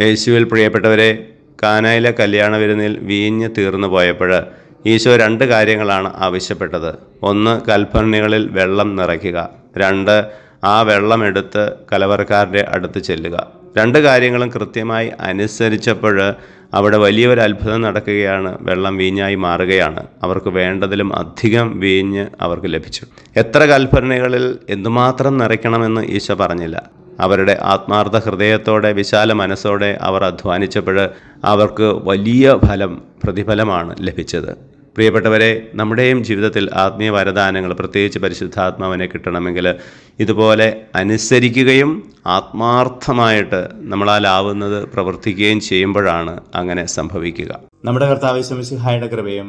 യേശുവിൽ പ്രിയപ്പെട്ടവരെ കാനായിലെ കല്യാണ വിരുന്നിൽ വീഞ്ഞ് തീർന്നു പോയപ്പോൾ ഈശോ രണ്ട് കാര്യങ്ങളാണ് ആവശ്യപ്പെട്ടത്. ഒന്ന് കൽഭരണികളിൽ വെള്ളം നിറയ്ക്കുക. രണ്ട് ആ വെള്ളമെടുത്ത് കലവർക്കാരുടെ അടുത്ത് ചെല്ലുക. രണ്ട് കാര്യങ്ങളും കൃത്യമായി അനുസരിച്ചപ്പോൾ അവിടെ വലിയൊരു അത്ഭുതം നടക്കുകയാണ്. വെള്ളം വീഞ്ഞായി മാറുകയാണ്. അവർക്ക് വേണ്ടതിലും അധികം വീഞ്ഞ് അവർക്ക് ലഭിച്ചു. എത്ര കൽഭരണികളിൽ എന്തുമാത്രം നിറയ്ക്കണമെന്ന് ഈശോ പറഞ്ഞില്ല. അവരുടെ ആത്മാർത്ഥ ഹൃദയത്തോടെ വിശാല മനസ്സോടെ അവർ അധ്വാനിച്ചപ്പോൾ അവർക്ക് വലിയ ഫലം പ്രതിഫലമാണ് ലഭിച്ചത്. പ്രിയപ്പെട്ടവരെ നമ്മുടെയും ജീവിതത്തിൽ ആത്മീയ വരദാനങ്ങൾ പ്രത്യേകിച്ച് പരിശുദ്ധാത്മാവിനെ കിട്ടണമെങ്കിൽ ഇതുപോലെ അനുസരിക്കുകയും ആത്മാർത്ഥമായിട്ട് നമ്മളാലാവുന്നത് പ്രവർത്തിക്കുകയും ചെയ്യുമ്പോഴാണ് അങ്ങനെ സംഭവിക്കുക. നമ്മുടെ കർത്താവ് ശമിസിഹായുടെ കൃപയും